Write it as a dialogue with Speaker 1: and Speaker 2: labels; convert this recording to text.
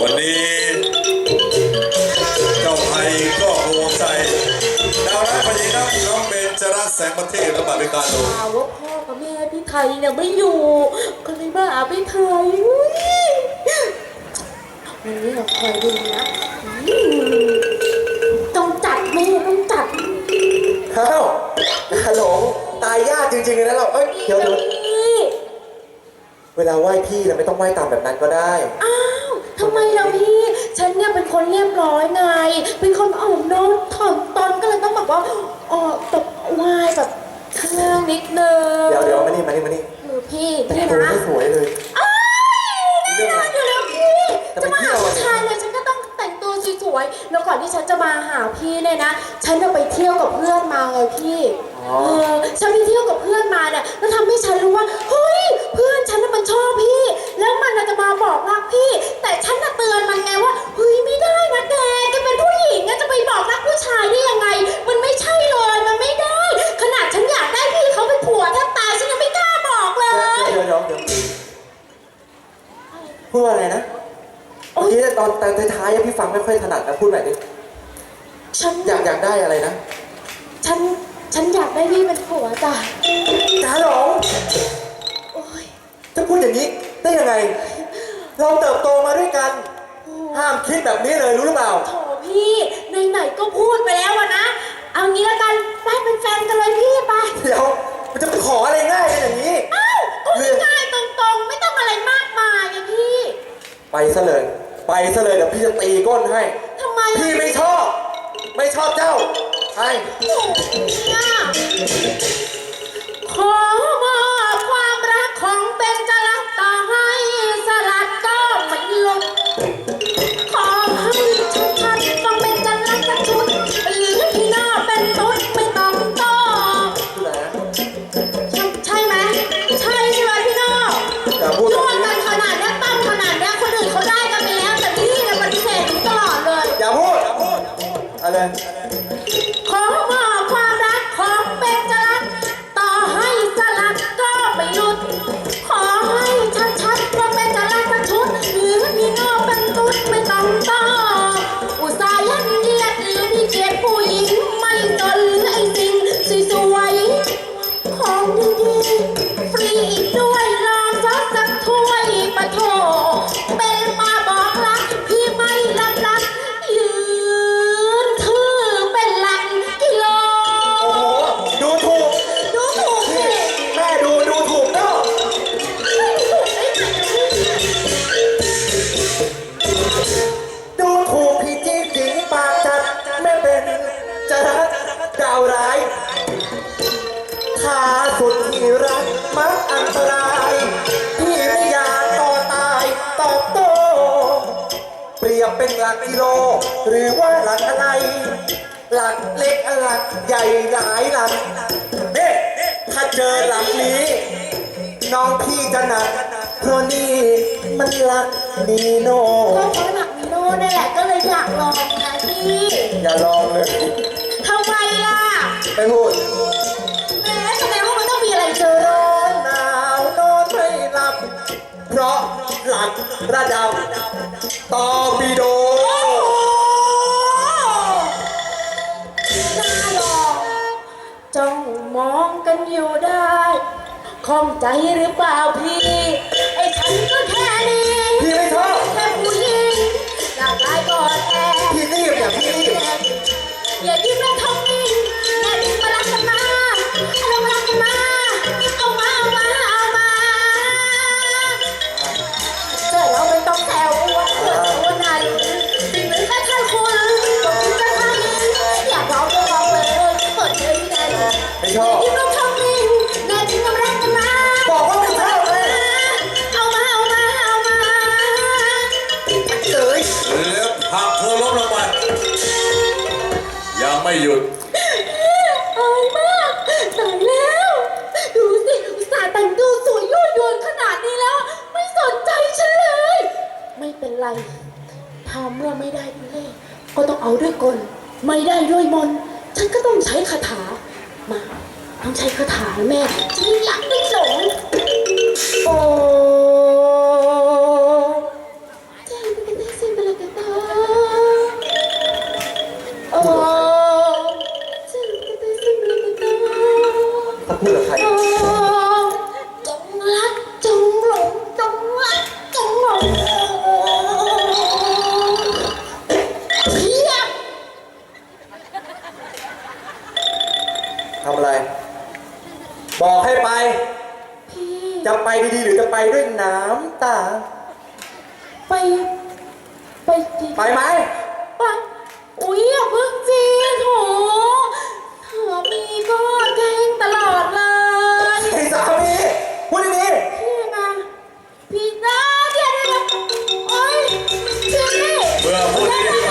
Speaker 1: วันนี้เจ้าไทยก็รวมใจดาวร้ายพอดีนะน้องเบนจรัสแสงประเทศระบาดในการดู
Speaker 2: ข่าวว่าพ่อกับแม่พี่ไทยเนี่ยไม่อยู่ ก็เลยมาหาพี่ไทยอุ๊ยวันนี้เราคอยดูนะอืมต้องจัดแม่ต้องจัด
Speaker 3: อ้าวฮัลโหลตายยากจริงๆเลยนะเราเอ้ยเดี๋ยวเดี๋ยว
Speaker 2: พี่
Speaker 3: เวลาไหว้พี่เราไม่ต้องไหว้ตามแบบนั้นก็ได้
Speaker 2: อ้า ฉันเนี่ยเป็นคนเรียบร้อยไง เป็นคนอ่อนน้อมถ่อมตนก็เลยต้องแบบว่าเออตบไหว้แบบข้างล่างนิดนึง
Speaker 3: เดี๋ยวเดี๋ยวมานี่มานี่มานี่
Speaker 2: เออพี่
Speaker 3: แต่ง
Speaker 2: พี่
Speaker 3: ตัว
Speaker 2: นะ
Speaker 3: ไม่สวยเลย
Speaker 2: อ้าวนี่นะเดี๋ยวแล้วพี่
Speaker 3: จะ
Speaker 2: จะ
Speaker 3: ไป
Speaker 2: มา
Speaker 3: เที่
Speaker 2: หา
Speaker 3: ยวอะ
Speaker 2: ผู้ชายเลยฉันก็ต้องแต่งตัวสวยๆ แล้วก่อนที่ฉันจะมาหาพี่เนี่ยนะ ฉันจะไปเที่ยวกับเพื่อนมาไงพี่
Speaker 3: อ๋อ
Speaker 2: เออ ฉันไปเที่ยวกับเพื่อนมาเนี่ย แล้วทำให้ฉันรู้ว่า เฮ้ย พูดว่าอะ
Speaker 3: ไรนะเมื่อกี้ตอนตอนท้ายๆอะพี่ฟังไม่ค่อยถนัดนะพูดใหม่ดิ
Speaker 2: ฉัน
Speaker 3: อยากอยากได้อะไรนะ
Speaker 2: ฉัน ฉันอยากได้พี่เป็นผัวจ้ะ
Speaker 3: จ้าหลง
Speaker 2: โอ้ย
Speaker 3: จะพูดอย่างนี้ได้ยังไง เราเติบโตมาด้วยกันห้ามคิดแบบนี้เลยรู้หรือเปล่า
Speaker 2: โถพี่ไหนๆก็พูดไปแล้วอะนะ เอางี้แล้วกัน ไปเป็นแฟนกันเลยพี่ไป
Speaker 3: เดี๋ยวมันจะไปขออะไรง่ายกันอย่างนี้ ซะเลย ไปซะเลยเดี๋ยวพี่จะตีก้นให้
Speaker 2: ทำไมอะ
Speaker 3: พี่ไม่ชอบ ไม่ชอบเจ้า ใช่
Speaker 2: เนี่ อ หลักกิโล ห
Speaker 3: รื
Speaker 2: อว่าหลักอะไร หลัก
Speaker 3: เล็กหลักใหญ่หลายหลักเน่ถ้าเจอหลักนี้ น้องพี่จะหนักเพราะนี่มันหลักนีโน
Speaker 2: ก็เพราะหลักมิโน่นี่แหละก็เลยอยากลองไงพี่
Speaker 3: อย่าลองเลย
Speaker 2: ทำไมล่ะ
Speaker 3: ไม่พูด
Speaker 2: ห
Speaker 3: ลักระดับตอร์ปิโด
Speaker 2: โอ้โหน่าลองจ้องมองกันอยู่ได้ข้องใจหรือเปล่าพี่ ไอ้ฉันก็แค่นี้
Speaker 3: พี่ไม่ชอบ
Speaker 2: แค่ผู้หญิงร่างกายก็แอ
Speaker 3: พี่รีบอย่าพี่รีบ
Speaker 2: อย่าดิ้นและทำนิ่ง ไม่หยุด อายมากตายแล้ว ดูสิอุตส่าห์แต่งตัวสวยยั่วยวนขนาดนี้แล้ว ไม่สนใจฉันเลย ไม่เป็นไรถ้าเมื่อไม่ได้ด้วยเล่ห์ก็ต้องเอาด้วยกล ไม่ได้ด้วยมนต์ฉันก็ต้องใช้คาถา มา ต้องใช้คาถานะแม่ ฉันอยากได้หลงโอ้เจ๊ sempre la cantata. Oh, sempre
Speaker 3: ทำอะไร บอกให้ไป
Speaker 2: พี่
Speaker 3: จะไปดีๆหรือจะไปด้วยน้ำตา
Speaker 2: ไป ไปดิ
Speaker 3: ไปไหม
Speaker 2: ไป อุ๊ยอย่าเพิ่งจีโถ
Speaker 3: 아버지